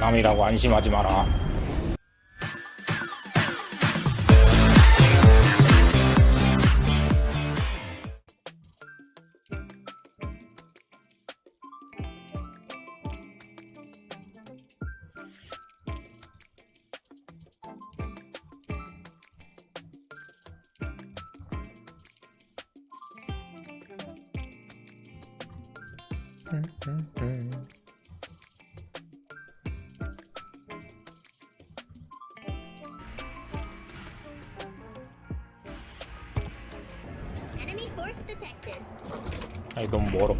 남이라고 안심하지 마라. Enemy 너무 멀어.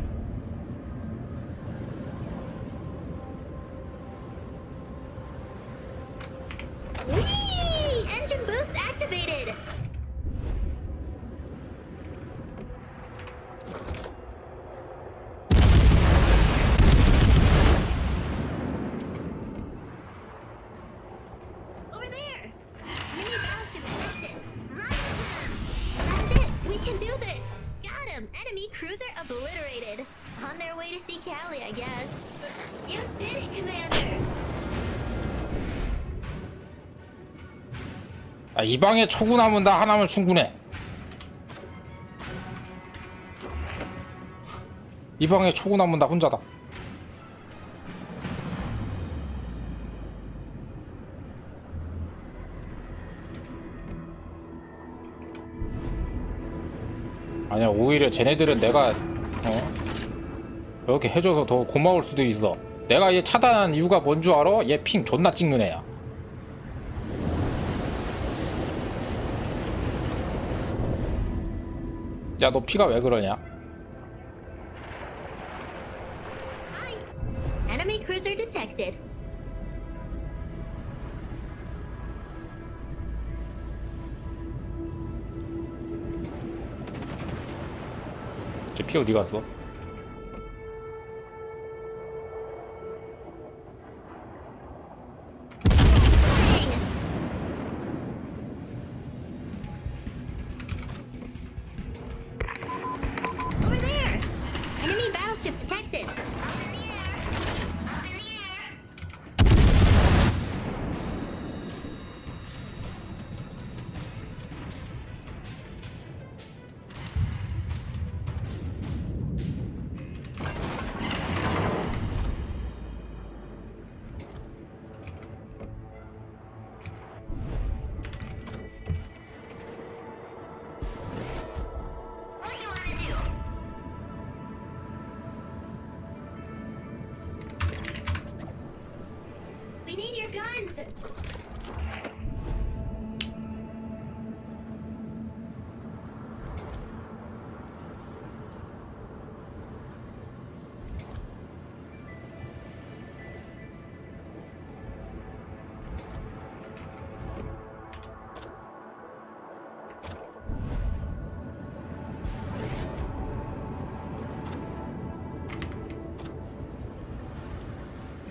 Whee! Engine boost activated. 아, 이 방에 초구 남은 다 하나면 충분해. 이 방에 초구 남은 다 혼자다. 아니야 오히려 쟤네들은 내가 어 이렇게 해줘서 더 고마울 수도 있어. 내가 얘 차단한 이유가 뭔 줄 알아? 얘 핑 존나 찍는 애야. 야 너 피가 왜 그러냐? Hi. Enemy cruiser detected. 쟤 피 어디 갔어?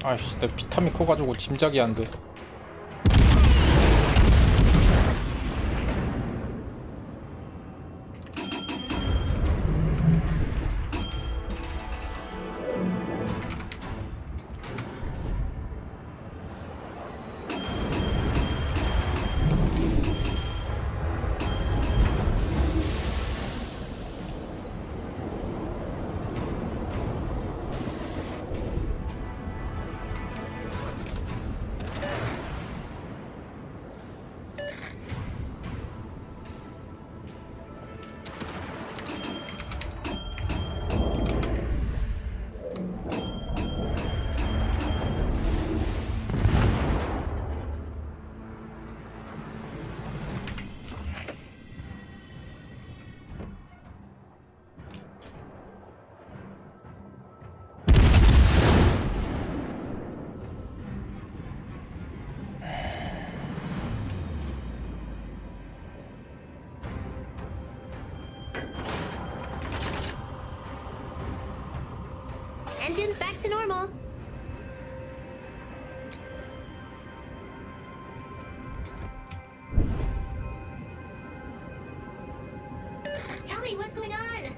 아이씨 내 비타민 커가지고 짐작이 안 돼. Engines back to normal. Tell me what's going on.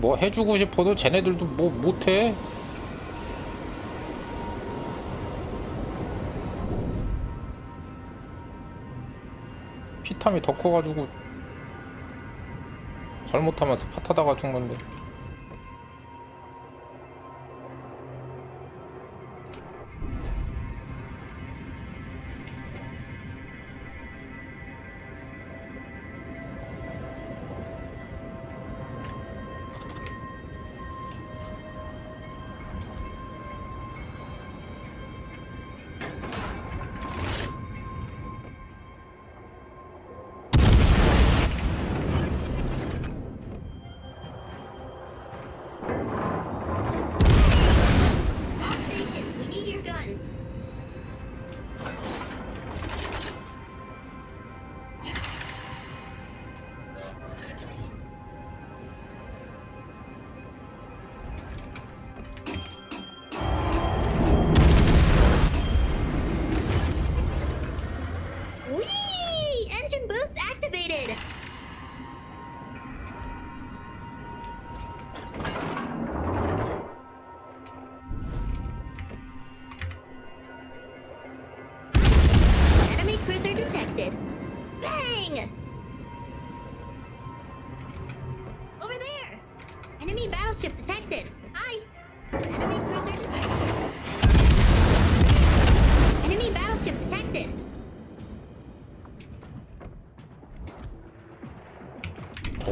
뭐 해주고 싶어도 쟤네들도 뭐 못해 피탐이 더 커가지고 잘못하면 스팟 하다가 죽는데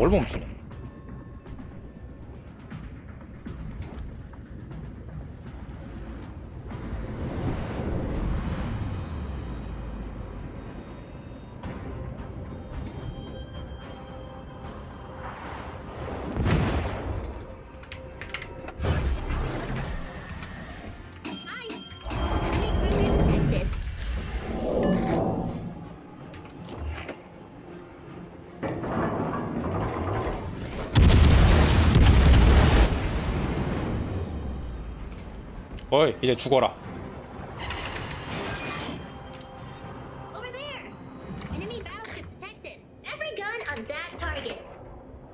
저걸 멈추네 어이 이제 죽어라.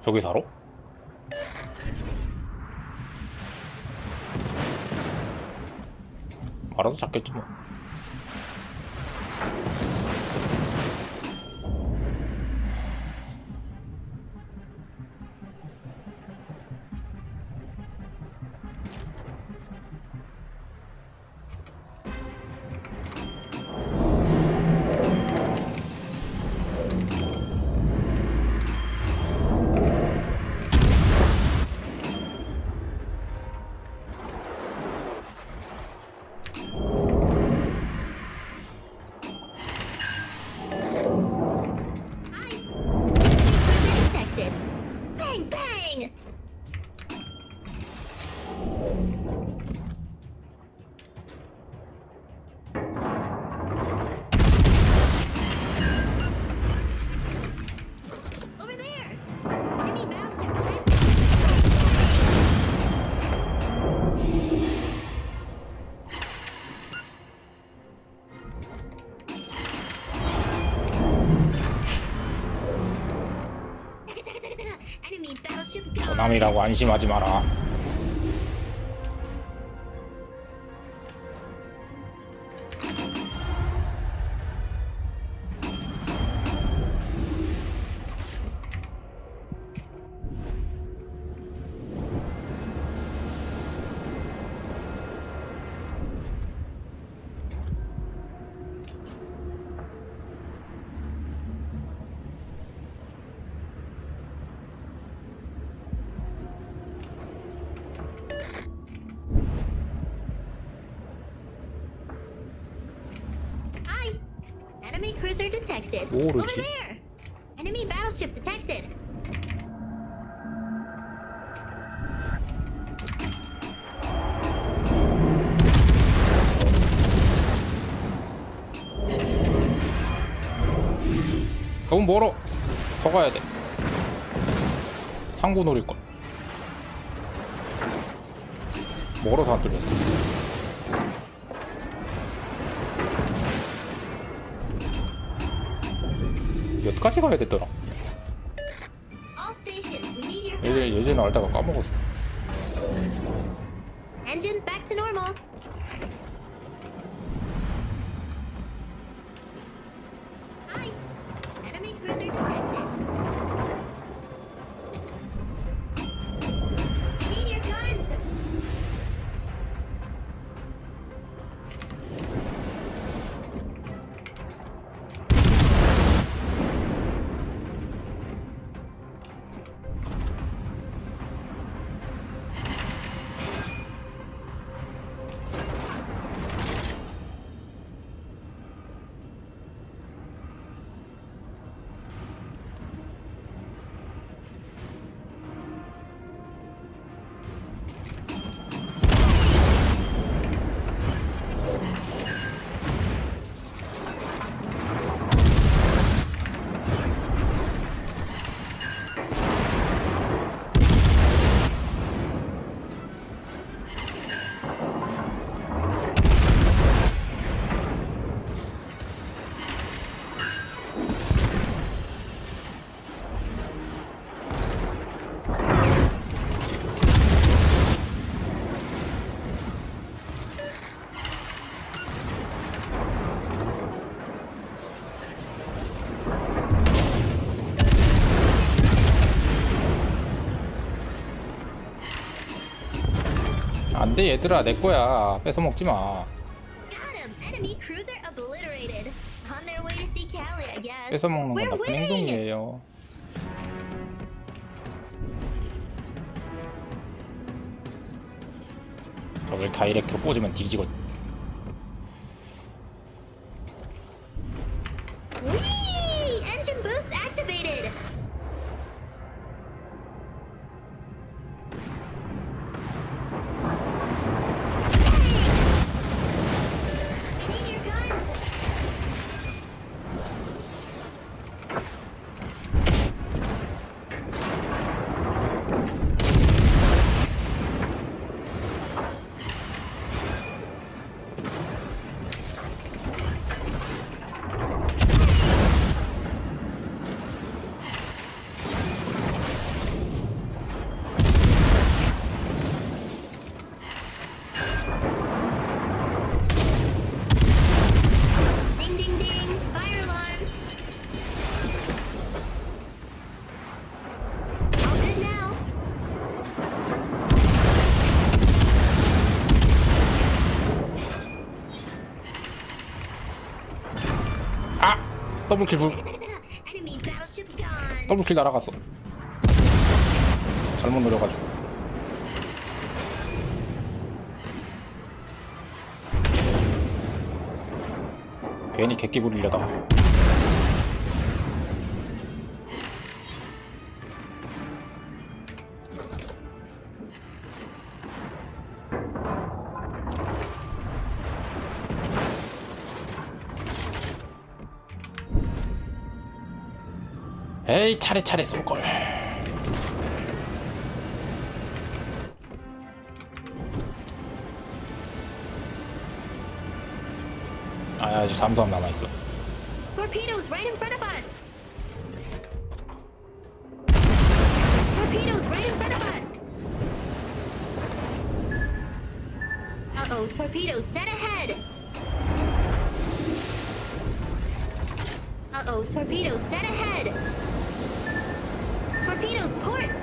저기 살아? 알아서 잡겠지 뭐 저남이라고 안심하지 마라 detected. Over there! Enemy battleship detected. 너무 멀어 더 가야 돼 상구 노릴 걸 멀어서 안 뚫렸 네 몇까지 가야 되더라 All stations, we need your 여기 예전 예전에 알다가 까먹었어. 안돼 얘들아 내 거야 뺏어 먹지 마. 뺏어 먹는 건 나쁜. 행동이에요. 저걸 다이렉트로 꽂으면 뒤지거. 더블킬 불. 더블킬 날아갔어. 잘못 노려가지고. 괜히 객기 부리려다. 에이 차례차례 쏠걸. 아 아직 잠수함 남아있어. Torpedoes right in front of us. Torpedoes right in front of us. Uh oh, torpedoes dead ahead. Uh oh, torpedoes dead ahead. Torpedoes port.